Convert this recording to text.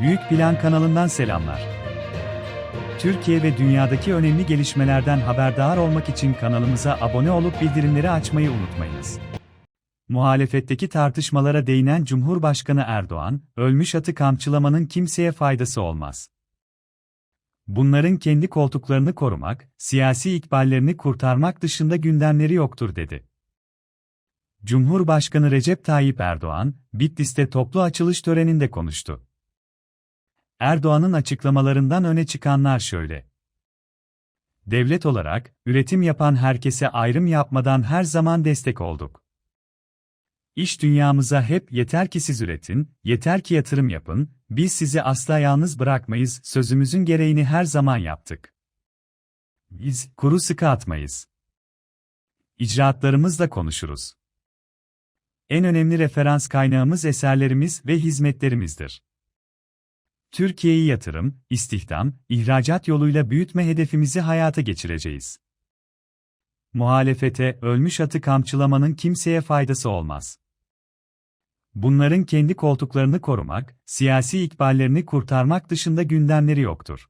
Büyük Plan kanalından selamlar. Türkiye ve dünyadaki önemli gelişmelerden haberdar olmak için kanalımıza abone olup bildirimleri açmayı unutmayınız. Muhalefetteki tartışmalara değinen Cumhurbaşkanı Erdoğan, ölmüş atı kamçılamanın kimseye faydası olmaz. Bunların kendi koltuklarını korumak, siyasi ikballerini kurtarmak dışında gündemleri yoktur dedi. Cumhurbaşkanı Recep Tayyip Erdoğan, Bitlis'te toplu açılış töreninde konuştu. Erdoğan'ın açıklamalarından öne çıkanlar şöyle. Devlet olarak, üretim yapan herkese ayrım yapmadan her zaman destek olduk. İş dünyamıza hep yeter ki siz üretin, yeter ki yatırım yapın, biz sizi asla yalnız bırakmayız sözümüzün gereğini her zaman yaptık. Biz, kuru sıkı atmayız. İcraatlarımızla konuşuruz. En önemli referans kaynağımız eserlerimiz ve hizmetlerimizdir. Türkiye'yi yatırım, istihdam, ihracat yoluyla büyütme hedefimizi hayata geçireceğiz. Muhalefete, ölmüş atı kamçılamanın kimseye faydası olmaz. Bunların kendi koltuklarını korumak, siyasi ikballerini kurtarmak dışında gündemleri yoktur.